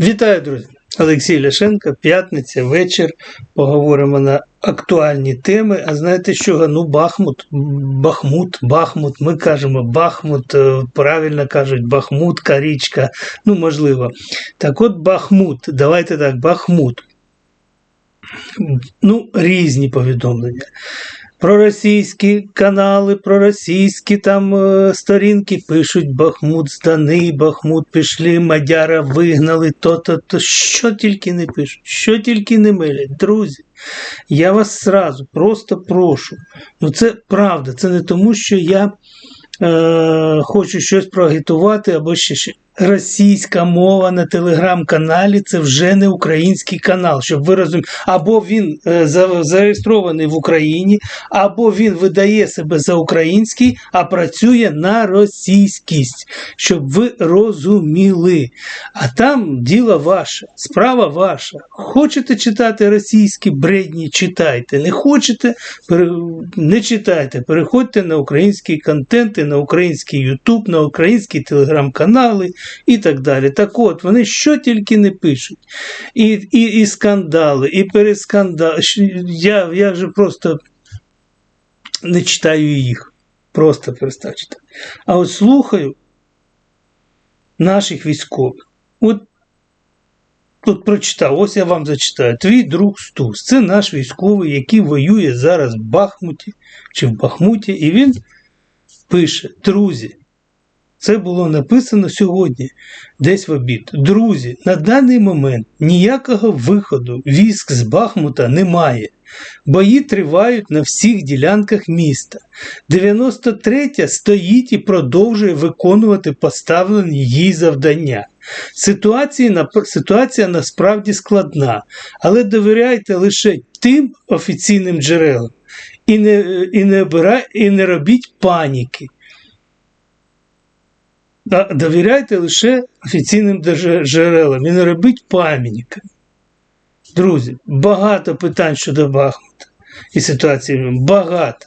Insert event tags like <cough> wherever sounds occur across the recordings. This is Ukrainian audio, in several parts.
Вітаю, друзі! Олексій Ляшенко, п'ятниця, вечір. Поговоримо на актуальні теми. А знаєте що? Ну, Бахмут, Бахмут, Бахмут. Ми кажемо Бахмут, е, правильно кажуть, Бахмутка, річка. Ну, можливо. Так от Бахмут. Давайте так, Бахмут. Ну, різні повідомлення. Проросійські канали, проросійські там е, сторінки пишуть Бахмут зданий, Бахмут пішли, Мадяра вигнали, то-то, то що тільки не пишуть, що тільки не милять. Друзі, я вас сразу просто прошу. Ну це правда, це не тому, що я е, хочу щось проагітувати або ще ще. Російська мова на телеграм-каналі це вже не український канал, щоб ви розуміли. Або він е, за- зареєстрований в Україні, або він видає себе за український, а працює на російськість, щоб ви розуміли. А там діло ваше, справа ваша. Хочете читати російські бредні, читайте. Не хочете, не читайте. Переходьте на українські контенти, на український Ютуб, на українські телеграм-канали і так далі. Так от, вони що тільки не пишуть. І, і, і скандали, і перескандали. Я, я вже просто не читаю їх. Просто перестав читати. А от слухаю наших військових. От тут прочитав, ось я вам зачитаю. Твій друг Стус. Це наш військовий, який воює зараз в Бахмуті чи в Бахмуті, і він пише: Друзі, це було написано сьогодні, десь в обід. Друзі, на даний момент ніякого виходу військ з Бахмута немає. Бої тривають на всіх ділянках міста. 93-я стоїть і продовжує виконувати поставлені їй завдання. Ситуація, ситуація насправді складна, але довіряйте лише тим офіційним джерелам і не, і не, обирай, і не робіть паніки. Довіряйте лише офіційним джерелам і не робіть пам'ятника. Друзі, багато питань щодо Бахмута і ситуації. Багато.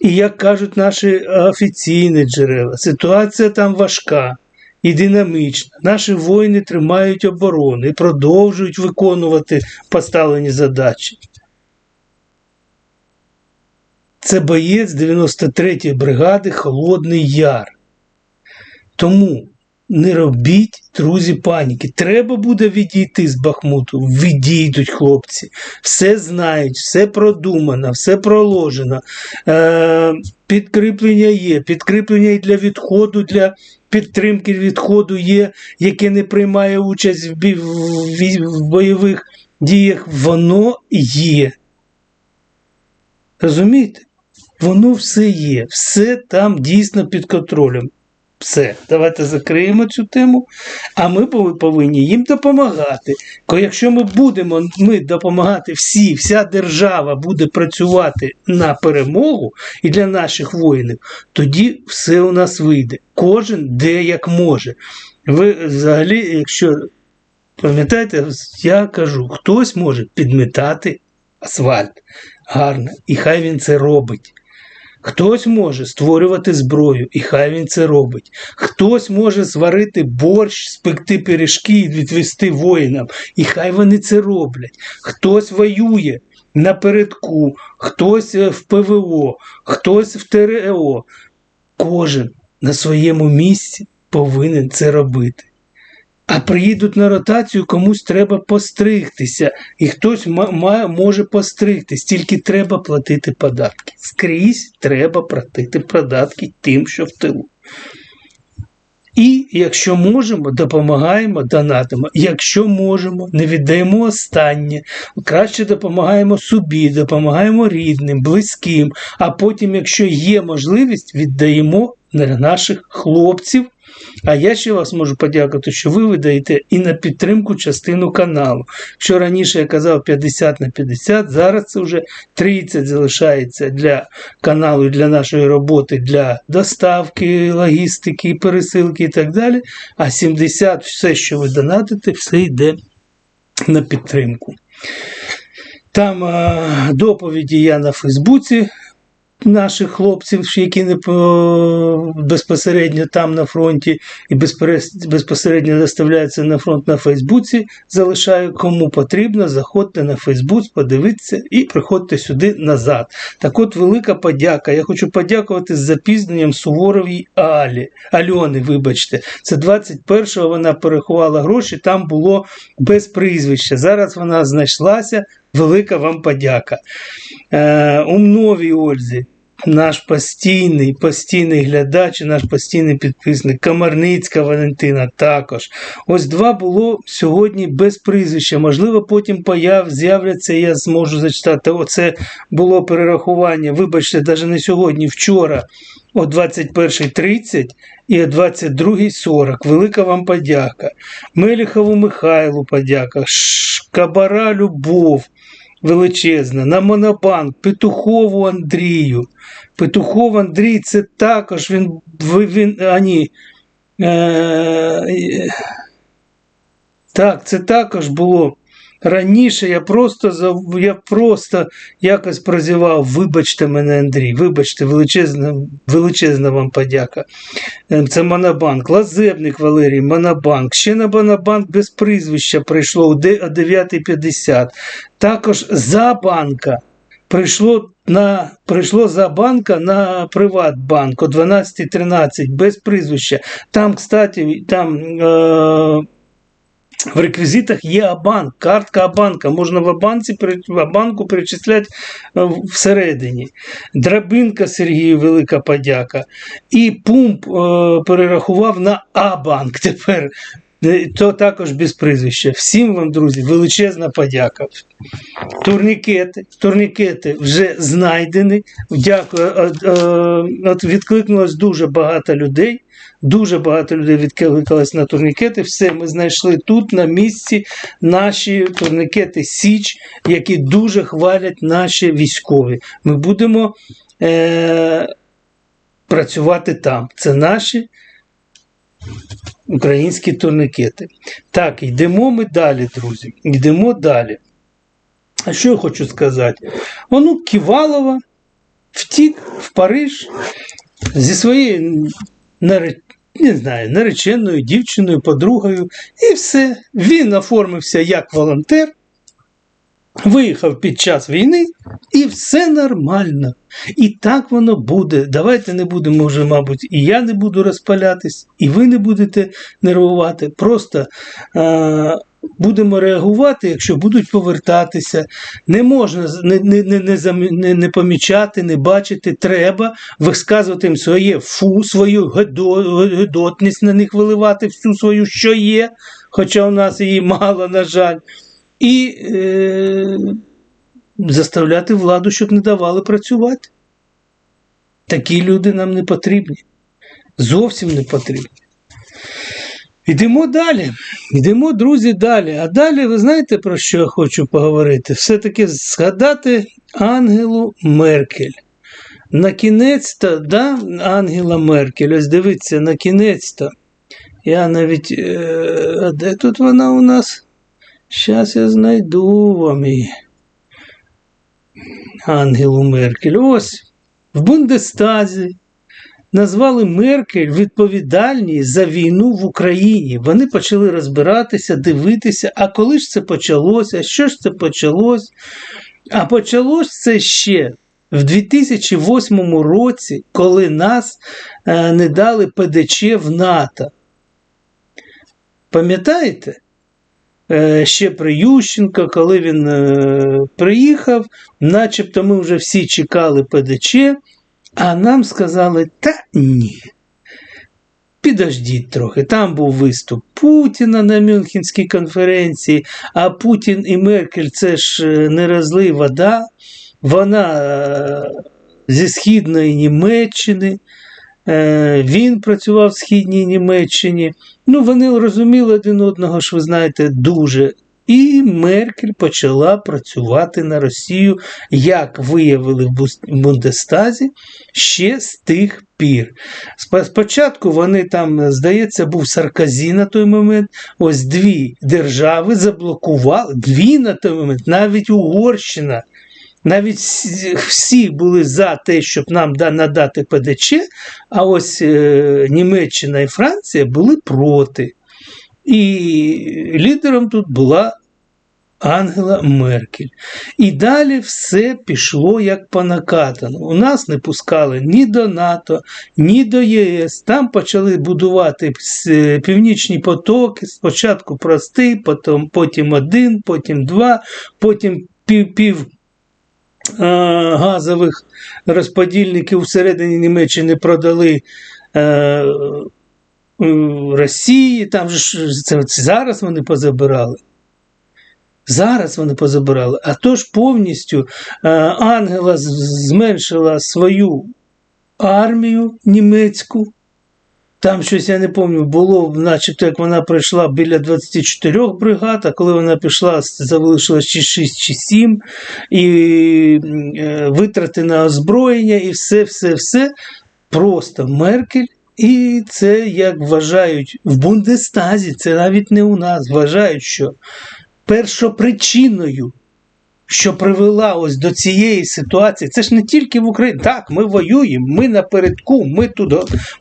І як кажуть наші офіційні джерела, ситуація там важка і динамічна. Наші воїни тримають оборону і продовжують виконувати поставлені задачі. Це боєць 93-ї бригади Холодний Яр. Тому не робіть, друзі, паніки. Треба буде відійти з Бахмуту. Відійдуть хлопці. Все знають, все продумано, все проложено. Е, підкріплення є. Підкріплення і для відходу, для підтримки відходу є, яке не приймає участь в, бі- в, вій- в бойових діях. Воно є. Розумієте? Воно все є, все там дійсно під контролем. Все, давайте закриємо цю тему. А ми повинні їм допомагати. Ко якщо ми будемо ми допомагати всі, вся держава буде працювати на перемогу і для наших воїнів, тоді все у нас вийде. Кожен де як може. Ви взагалі, якщо пам'ятаєте, я кажу, хтось може підмітати асфальт гарно, і хай він це робить. Хтось може створювати зброю, і хай він це робить. Хтось може зварити борщ, спекти пиріжки і відвести воїнам, і хай вони це роблять. Хтось воює напередку, хтось е, в ПВО, хтось в ТРО. Кожен на своєму місці повинен це робити. А приїдуть на ротацію, комусь треба постригтися, і хтось може постригтись, тільки треба платити податки. Скрізь треба платити податки тим, що в тилу. І якщо можемо, допомагаємо, донатимо. Якщо можемо, не віддаємо останнє. Краще допомагаємо собі, допомагаємо рідним, близьким. А потім, якщо є можливість, віддаємо наших хлопців. А я ще вас можу подякувати, що ви видаєте і на підтримку частину каналу. Що раніше я казав 50 на 50, зараз це вже 30 залишається для каналу і для нашої роботи, для доставки, логістики, пересилки і так далі. А 70 все, що ви донатите, все йде на підтримку. Там доповіді я на Фейсбуці наших хлопців, які не безпосередньо там на фронті і безпосередньо заставляються на фронт на Фейсбуці. Залишаю кому потрібно, заходьте на Фейсбук, подивіться і приходьте сюди назад. Так от велика подяка. Я хочу подякувати з запізненням Суворовій Алі. Альони, вибачте. Це 21-го вона переховала гроші, там було без прізвища. Зараз вона знайшлася. Велика вам подяка. Е, Умновій Ользі, наш постійний, постійний глядач, і наш постійний підписник, Камарницька Валентина також. Ось два було сьогодні без прізвища. Можливо, потім появ, з'являться, я зможу зачитати. Оце було перерахування. Вибачте, навіть не сьогодні, вчора о 21.30 і о 22.40. Велика вам подяка. Меліхову Михайлу подяка. Шкабара Любов величезна, на Монобанк, Петухову Андрію. Петухов Андрій це також він, він ані, ні, е, так, це також було. Раніше я просто я просто якось прозівав. Вибачте мене, Андрій, вибачте, величезна, величезна вам подяка. Е, Це Монобанк. Лазебник Валерій, Монобанк. Ще на Монобанк без прізвища прийшло о о 9.50. Також за банка прийшло на прийшло за банка на Приватбанк о 12.13 без прізвища. Там, кстати, там. Е- в реквізитах є Абанк, картка Абанка. Можна в Абанці, в Абанку перечисляти е, всередині. Драбинка Сергію, велика подяка. І пумп е, перерахував на Абанк тепер. Е, То також без прізвища. Всім вам, друзі, величезна подяка. Турнікети, турнікети вже знайдені. Дякую. Е, От відкликнулось дуже багато людей. Дуже багато людей відкликалось на турнікети. Все, ми знайшли тут на місці наші турнікети Січ, які дуже хвалять наші військові. Ми будемо е, працювати там. Це наші українські турнікети. Так, йдемо ми далі, друзі. Йдемо далі. А що я хочу сказати? Онук Ківалова втік в Париж зі своєю не знаю, нареченою дівчиною, подругою, і все. Він оформився як волонтер, виїхав під час війни, і все нормально. І так воно буде. Давайте не будемо вже, мабуть, і я не буду розпалятись, і ви не будете нервувати. Просто е- будемо реагувати, якщо будуть повертатися. Не можна не, не, не, не, не, помічати, не бачити. Треба висказувати їм своє фу, свою гидо- гидотність на них виливати всю свою, що є, хоча у нас її мало, на жаль. І е, заставляти владу, щоб не давали працювати. Такі люди нам не потрібні. Зовсім не потрібні. Йдемо далі. Йдемо, друзі, далі. А далі, ви знаєте, про що я хочу поговорити? Все-таки згадати Ангелу Меркель. На кінець-то, да, Ангела Меркель, ось дивіться, на кінець-то. Я навіть. Е, а де тут вона у нас? Щас я знайду вам її. Ангелу Меркель. Ось в Бундестазі назвали Меркель відповідальні за війну в Україні. Вони почали розбиратися, дивитися, а коли ж це почалося, що ж це почалось? А почалось це ще в 2008 році, коли нас е, не дали ПДЧ в НАТО. Пам'ятаєте? Е, Ще при Ющенко, коли він е, приїхав, начебто ми вже всі чекали ПДЧ, а нам сказали, та ні. Підождіть трохи. Там був виступ Путіна на Мюнхенській конференції, а Путін і Меркель це ж е, не вода. Вона е, зі Східної Німеччини. Е, Він працював в Східній Німеччині. Ну, вони розуміли один одного, ж ви знаєте, дуже. І Меркель почала працювати на Росію, як виявили в Бундестазі ще з тих пір. Спочатку вони там, здається, був Сарказі на той момент. Ось дві держави заблокували, дві на той момент, навіть Угорщина Навіть всі- були за те, щоб нам надати ПДЧ, а ось е, Німеччина і Франція були проти. І лідером тут була Ангела Меркель. І далі все пішло як по накатану. У нас не пускали ні до НАТО, ні до ЄС. Там почали будувати північні потоки. Спочатку простий, потім, потім один, потім два, потім пів, пів е, газових розподільників всередині Німеччини продали. Е, Росії, там же це, зараз вони позабирали. Зараз вони позабирали. А то ж повністю е, Ангела зменшила свою армію німецьку. Там щось я не пам'ятаю, було, начебто, як вона прийшла біля 24 бригад, а коли вона пішла, залишилось чи 6 чи 7, і е, витрати на озброєння, і все, все, все. Просто Меркель. І це, як вважають в Бундестазі, це навіть не у нас, вважають, що першопричиною, що привела ось до цієї ситуації, це ж не тільки в Україні. Так, ми воюємо, ми напередку, ми тут,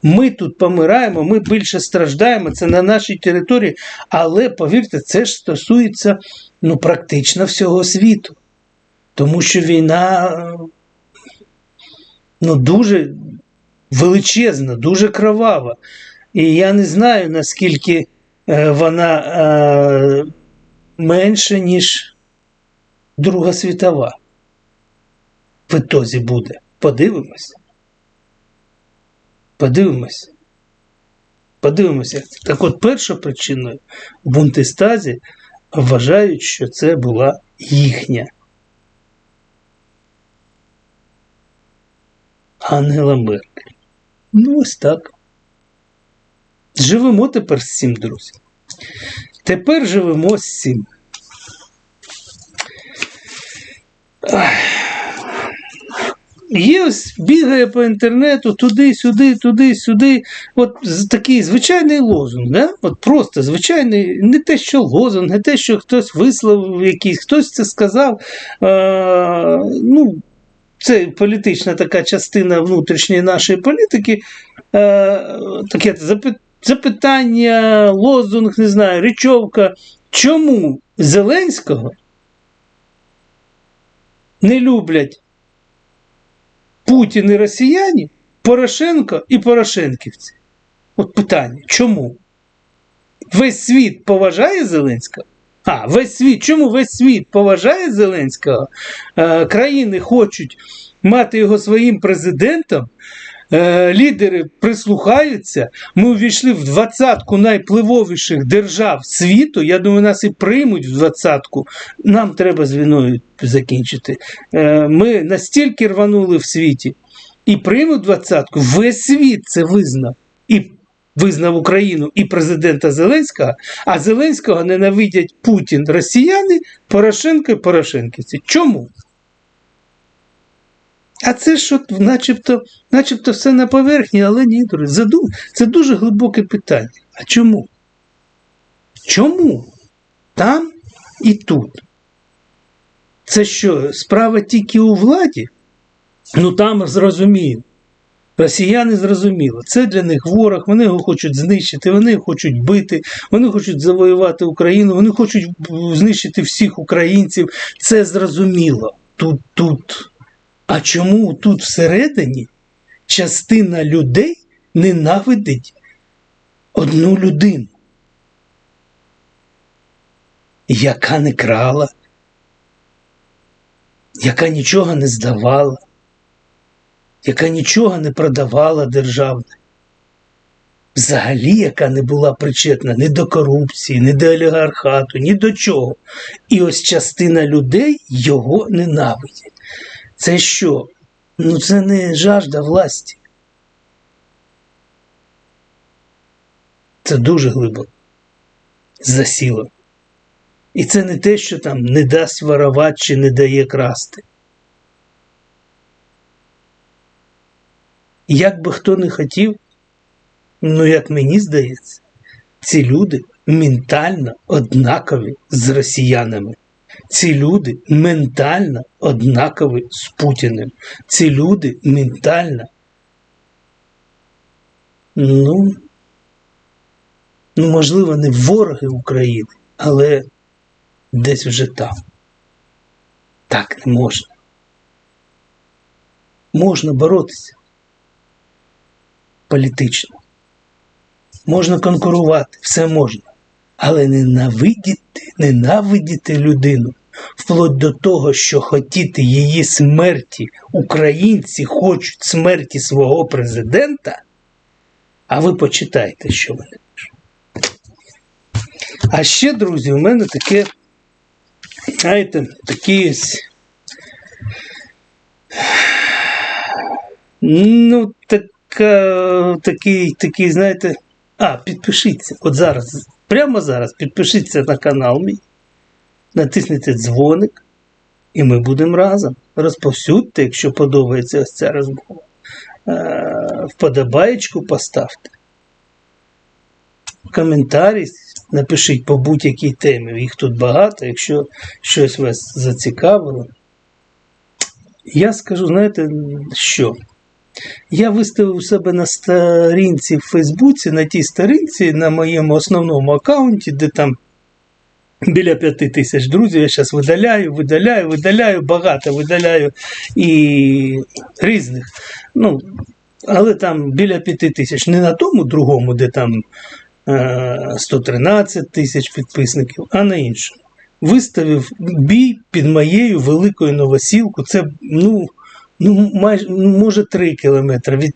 ми тут помираємо, ми більше страждаємо, це на нашій території. Але повірте, це ж стосується ну, практично всього світу. Тому що війна ну, дуже величезна, дуже кровава. І я не знаю, наскільки е, вона е, менше, ніж Друга світова. В ітозі буде. Подивимось. Подивимось. Подивимося. Так от перша причиною в Бунтестазі вважають, що це була їхня. Ангела Меркель. Ну, ось так. Живемо тепер з цим, друзі. Тепер живемо з цим. Є ось бігає по інтернету туди-сюди, туди-сюди. От такий звичайний лозунг, да? От просто звичайний, не те, що лозунг, не те, що хтось висловив якийсь, хтось це сказав. Е, ну, це політична така частина внутрішньої нашої політики. Е, таке запитання, лозунг, не знаю, речовка. Чому Зеленського не люблять Путін і росіяни, Порошенко і Порошенківці? От питання. Чому? Весь світ поважає Зеленського? А, весь світ. Чому весь світ поважає Зеленського? Е, країни хочуть мати його своїм президентом. Е, лідери прислухаються. Ми увійшли в двадцятку найпливовіших держав світу. Я думаю, нас і приймуть в двадцятку. Нам треба з війною закінчити. Е, ми настільки рванули в світі і приймуть двадцятку. Весь світ це визнав. І визнав Україну і президента Зеленського, а Зеленського ненавидять Путін, росіяни, Порошенко і Порошенківці. Чому? А це ж от, начебто, начебто все на поверхні, але ні, друзі. Це дуже глибоке питання. А чому? Чому? Там і тут. Це що, справа тільки у владі? Ну там зрозуміло. Росіяни зрозуміло, це для них ворог, вони його хочуть знищити, вони хочуть бити, вони хочуть завоювати Україну, вони хочуть знищити всіх українців. Це зрозуміло. Тут, тут. А чому тут всередині частина людей ненавидить одну людину, яка не крала, яка нічого не здавала, яка нічого не продавала державне, взагалі, яка не була причетна ні до корупції, ні до олігархату, ні до чого. І ось частина людей його ненавидять. Це що? Ну це не жажда власті. Це дуже глибоко засіло. І це не те, що там не дасть воровати чи не дає красти. Як би хто не хотів, ну як мені здається, ці люди ментально однакові з росіянами. Ці люди ментально однакові з Путіним. Ці люди ментально. Ну, ну, можливо, не вороги України, але десь вже там. Так не можна. Можна боротися політично. Можна конкурувати, все можна. Але ненавидіти, ненавидіти людину вплоть до того, що хотіти її смерті, українці хочуть смерті свого президента. А ви почитайте, що вони пишуть. А ще, друзі, у мене таке, знаєте, такі ось. Ну, така, такий, такий, знаєте. А, підпишіться. От зараз, прямо зараз підпишіться на канал мій, натисніть дзвоник, і ми будемо разом. Розповсюдьте, якщо подобається ось ця розмова. Е, Вподобаєчку поставте. Коментарі напишіть по будь-якій темі. Їх тут багато, якщо щось вас зацікавило. Я скажу, знаєте, що? Я виставив себе на сторінці в Фейсбуці, на тій сторінці, на моєму основному аккаунті, де там біля п'яти тисяч друзів. Я зараз видаляю, видаляю, видаляю, багато видаляю і різних. Ну, але там біля п'яти тисяч. Не на тому другому, де там е, 113 тисяч підписників, а на іншому. Виставив бій під моєю великою новосілкою. Це, ну ну, майже може 3 кілометри від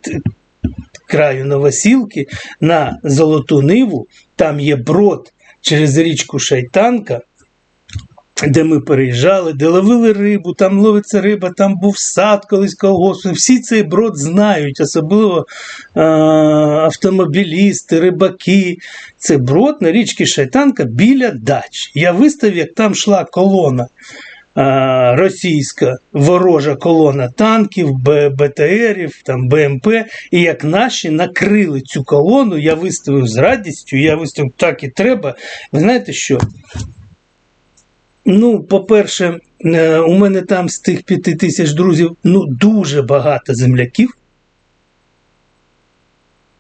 краю Новосілки на Золоту Ниву. Там є брод через річку Шайтанка. Де ми переїжджали, де ловили рибу, там ловиться риба, там був сад колись колгоспу. Всі цей брод знають, особливо е- автомобілісти, рибаки. Це брод на річці Шайтанка біля дач. Я виставив, як там йшла колона російська ворожа колона танків, БТРів, там БМП. І як наші накрили цю колону, я виставив з радістю, я виставив так і треба. Ви знаєте що? Ну, по-перше, е, у мене там з тих п'яти тисяч друзів ну, дуже багато земляків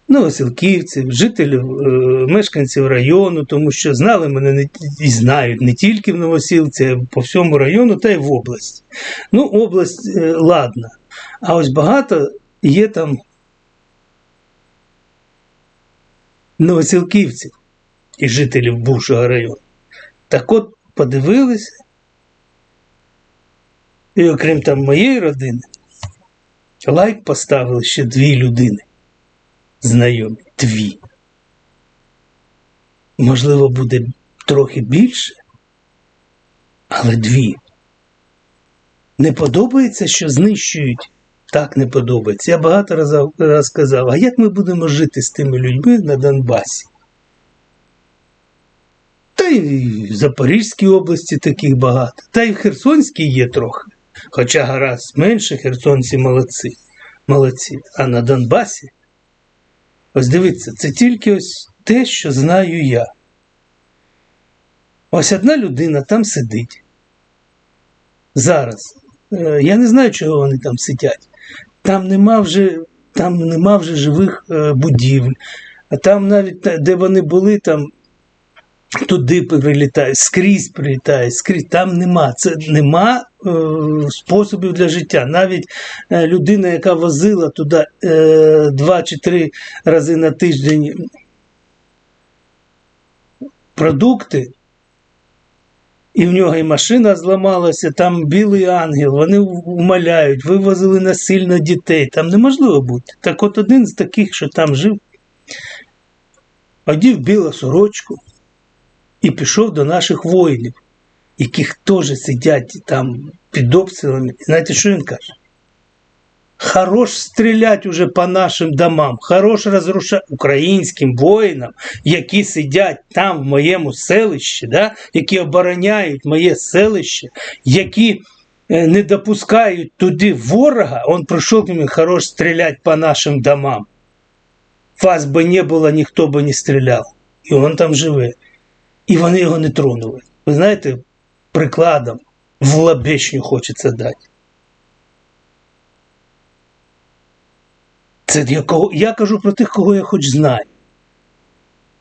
новосілківців, жителів, е, мешканців району, тому що знали мене не, і знають не тільки в Новосілці, а по всьому району, та й в області. Ну, область е, ладна. А ось багато є там новосілківців і жителів бувшого району. Так от подивилися, і окрім там моєї родини, лайк поставили ще дві людини знайомі дві. Можливо, буде трохи більше, але дві. Не подобається, що знищують. Так не подобається. Я багато разів раз казав, а як ми будемо жити з тими людьми на Донбасі? Та й в Запорізькій області таких багато, та й в Херсонській є трохи. Хоча гаразд менше, херсонці молодці. молодці. А на Донбасі Ось дивіться, це тільки ось те, що знаю я. Ось одна людина там сидить. Зараз. Е, я не знаю, чого вони там сидять. Там нема вже там нема вже живих е, будівель. А там навіть де вони були, там туди прилітає, скрізь прилітає, скрізь там нема. Це нема е, способів для життя. Навіть е, людина, яка возила туди е, два чи три рази на тиждень продукти. І в нього і машина зламалася, там білий ангел, вони умоляють, вивозили насильно дітей. Там неможливо бути. Так от один з таких, що там жив, одів білу сорочку і пішов до наших воїнів, яких теж сидять там під обстрілами. І знаєте, що він каже? Хорош стрілять уже по нашим домам, хорош розрушати українським воїнам, які сидять там в моєму селищі, да? які обороняють моє селище, які е, не допускають туди ворога, он прийшов ним, хорош стрілять по нашим домам. Вас би не було, ніхто би не стріляв. І він там живе і вони його не тронули. Ви знаєте, прикладом в лабешню хочеться дати. Це я, кого, я кажу про тих, кого я хоч знаю.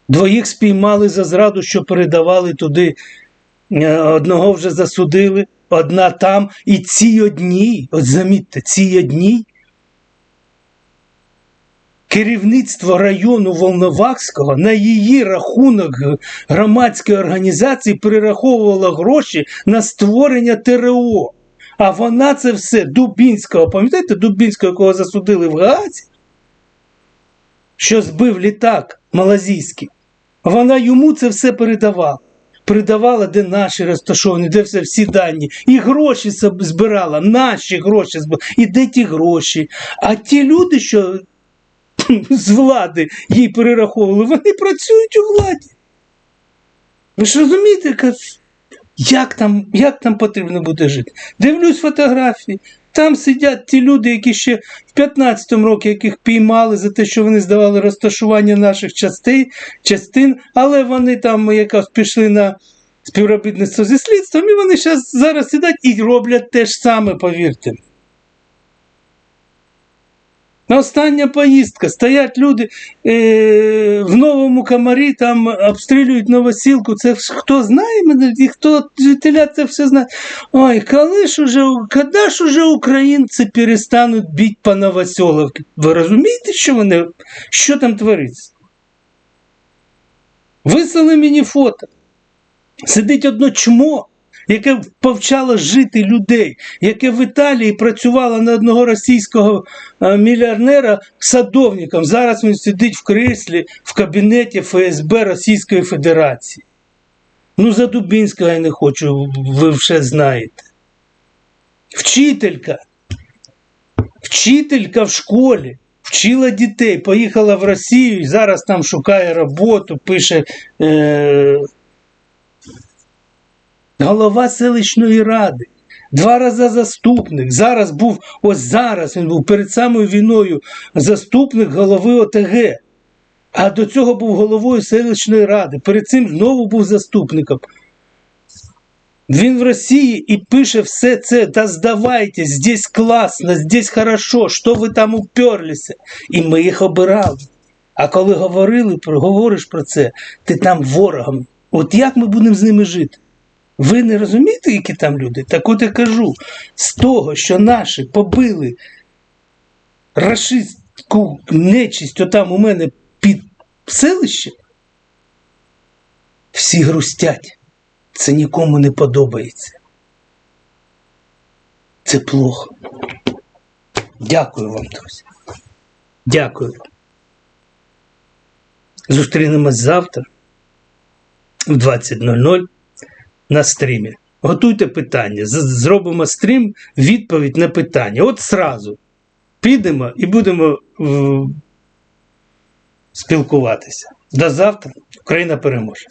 Двоїх спіймали за зраду, що передавали туди. Е, Одного вже засудили, одна там. І ці одні, от замітьте, ці одні. Керівництво району Волновахського на її рахунок громадської організації перераховувало гроші на створення ТРО. А вона це все Дубінського, пам'ятаєте, Дубінського, якого засудили в Гаазі? Що збив літак малазійський. Вона йому це все передавала. Передавала, де наші розташовані, де все, всі дані. І гроші збирала, наші гроші збирала. І де ті гроші? А ті люди, що <laughs> з влади їй перераховували, вони працюють у владі. Ви ж розумієте, як там, як там потрібно буде жити? Дивлюсь фотографії. Там сидять ті люди, які ще в 15-му році, яких піймали за те, що вони здавали розташування наших частей, частин, але вони там якраз пішли на співробітництво зі слідством, і вони зараз сидять і роблять те ж саме, повірте. Остання поїздка. Стоять люди е, в новому комарі, там обстрілюють новосілку. Це ж хто знає мене, і хто жителя це все знає. Ой, коли ж уже, коли ж уже українці перестануть бити по Новоселовці? Ви розумієте, що вони, що там твориться? Вислали мені фото. Сидить одно чмо, яке повчало жити людей, яке в Італії працювало на одного російського е, мільярдера садовником. Зараз він сидить в креслі в кабінеті ФСБ Російської Федерації. Ну, за Дубінського я не хочу, ви вже знаєте. Вчителька. Вчителька в школі. Вчила дітей, поїхала в Росію і зараз там шукає роботу, пише е, голова селищної ради. Два рази заступник. Зараз був, ось зараз він був перед самою війною заступник голови ОТГ. А до цього був головою селищної ради. Перед цим знову був заступником. Він в Росії і пише все це, та здавайтесь, здесь класно, здесь хорошо, що ви там уперлися. І ми їх обирали. А коли говорили, говориш про це, ти там ворогом. От як ми будемо з ними жити? Ви не розумієте, які там люди? Так от я кажу, з того, що наші побили рашистську нечисть отам у мене під селищем, всі грустять. Це нікому не подобається. Це плохо. Дякую вам, друзі. Дякую. Зустрінемось завтра в 20.00 на стрімі. Готуйте питання. Зробимо стрім, відповідь на питання. От сразу підемо і будемо спілкуватися. До завтра. Україна переможе.